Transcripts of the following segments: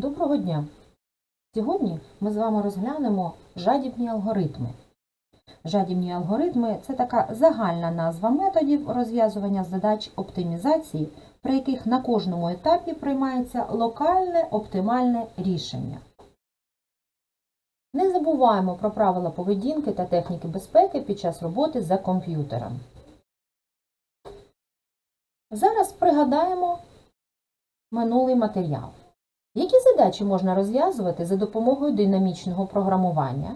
Доброго дня! Сьогодні ми з вами розглянемо жадібні алгоритми. Жадібні алгоритми це така загальна назва методів розв'язування задач оптимізації, при яких на кожному етапі приймається локальне оптимальне рішення. Не забуваємо про правила поведінки та техніки безпеки під час роботи за комп'ютером. Зараз пригадаємо минулий матеріал. Задачі можна розв'язувати за допомогою динамічного програмування?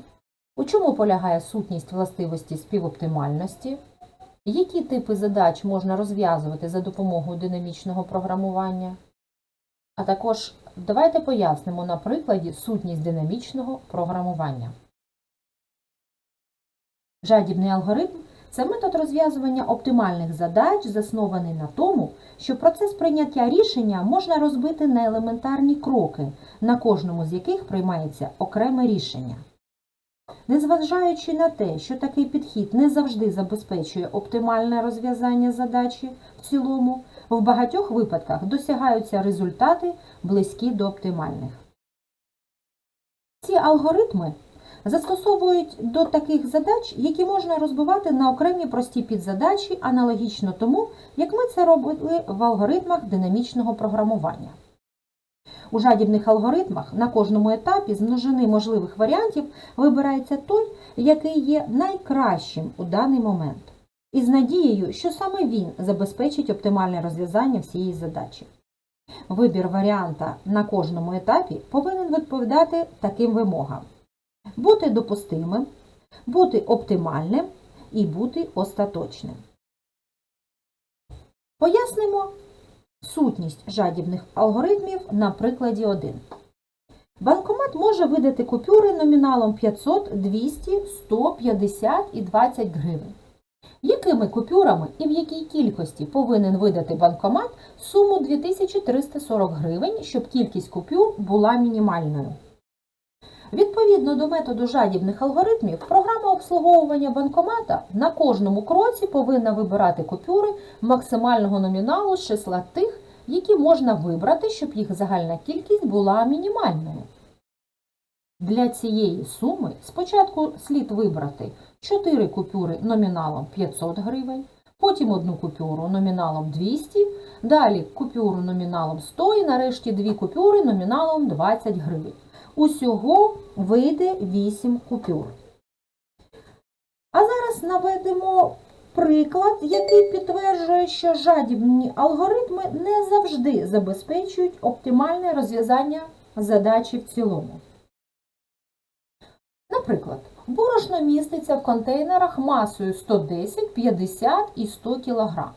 У чому полягає сутність властивості співоптимальності? Які типи задач можна розв'язувати за допомогою динамічного програмування? А також давайте пояснимо на прикладі сутність динамічного програмування. Жадібний алгоритм це метод розв'язування оптимальних задач, заснований на тому, що процес прийняття рішення можна розбити на елементарні кроки, на кожному з яких приймається окреме рішення. Незважаючи на те, що такий підхід не завжди забезпечує оптимальне розв'язання задачі в цілому, в багатьох випадках досягаються результати близькі до оптимальних. Ці алгоритми застосовують до таких задач, які можна розбивати на окремі прості підзадачі, аналогічно тому, як ми це робили в алгоритмах динамічного програмування. У жадібних алгоритмах на кожному етапі з множини можливих варіантів вибирається той, який є найкращим у даний момент, і з надією, що саме він забезпечить оптимальне розв'язання всієї задачі. Вибір варіанта на кожному етапі повинен відповідати таким вимогам: бути допустимим, бути оптимальним і бути остаточним. Пояснимо сутність жадібних алгоритмів на прикладі 1. Банкомат може видати купюри номіналом 500, 200, 100, 50 і 20 гривень. Якими купюрами і в якій кількості повинен видати банкомат суму 2340 гривень, щоб кількість купюр була мінімальною? Відповідно до методу жадібних алгоритмів, програма обслуговування банкомата на кожному кроці повинна вибирати купюри максимального номіналу з числа тих, які можна вибрати, щоб їх загальна кількість була мінімальною. Для цієї суми спочатку слід вибрати 4 купюри номіналом 500 гривень, потім одну купюру номіналом 200, далі купюру номіналом 100 і нарешті дві купюри номіналом 20 гривень. Усього вийде 8 купюр. А зараз наведемо приклад, який підтверджує, що жадібні алгоритми не завжди забезпечують оптимальне розв'язання задачі в цілому. Наприклад, борошно міститься в контейнерах масою 110, 50 і 100 кг.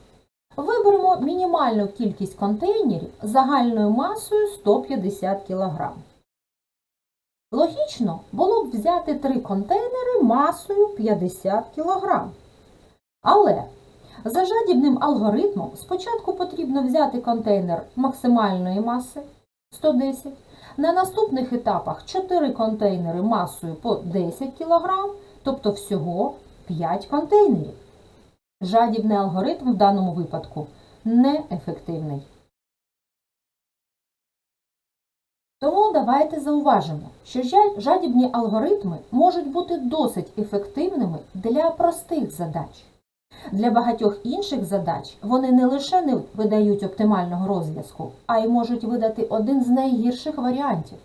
Виберемо мінімальну кількість контейнерів загальною масою 150 кг. Логічно було б взяти три контейнери масою 50 кг. Але за жадібним алгоритмом спочатку потрібно взяти контейнер максимальної маси 110, на наступних етапах 4 контейнери масою по 10 кг, тобто всього 5 контейнерів. Жадібний алгоритм в даному випадку неефективний. Тому давайте зауважимо, що жадібні алгоритми можуть бути досить ефективними для простих задач. Для багатьох інших задач вони не лише не видають оптимального розв'язку, а й можуть видати один з найгірших варіантів.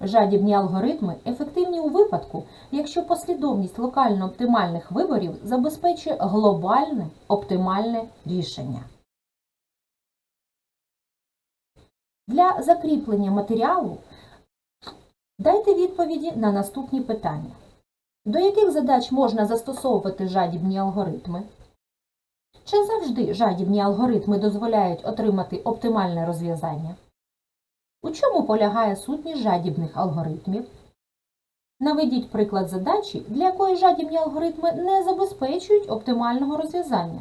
Жадібні алгоритми ефективні у випадку, якщо послідовність локально оптимальних виборів забезпечує глобальне оптимальне рішення. Для закріплення матеріалу дайте відповіді на наступні питання. До яких задач можна застосовувати жадібні алгоритми? Чи завжди жадібні алгоритми дозволяють отримати оптимальне розв'язання? У чому полягає сутність жадібних алгоритмів? Наведіть приклад задачі, для якої жадібні алгоритми не забезпечують оптимального розв'язання.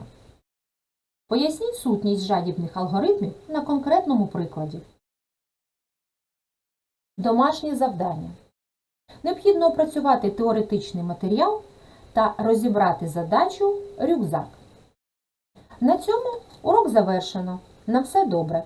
Поясніть сутність жадібних алгоритмів на конкретному прикладі. Домашнє завдання. Необхідно опрацювати теоретичний матеріал та розібрати задачу рюкзак. На цьому урок завершено. На все добре!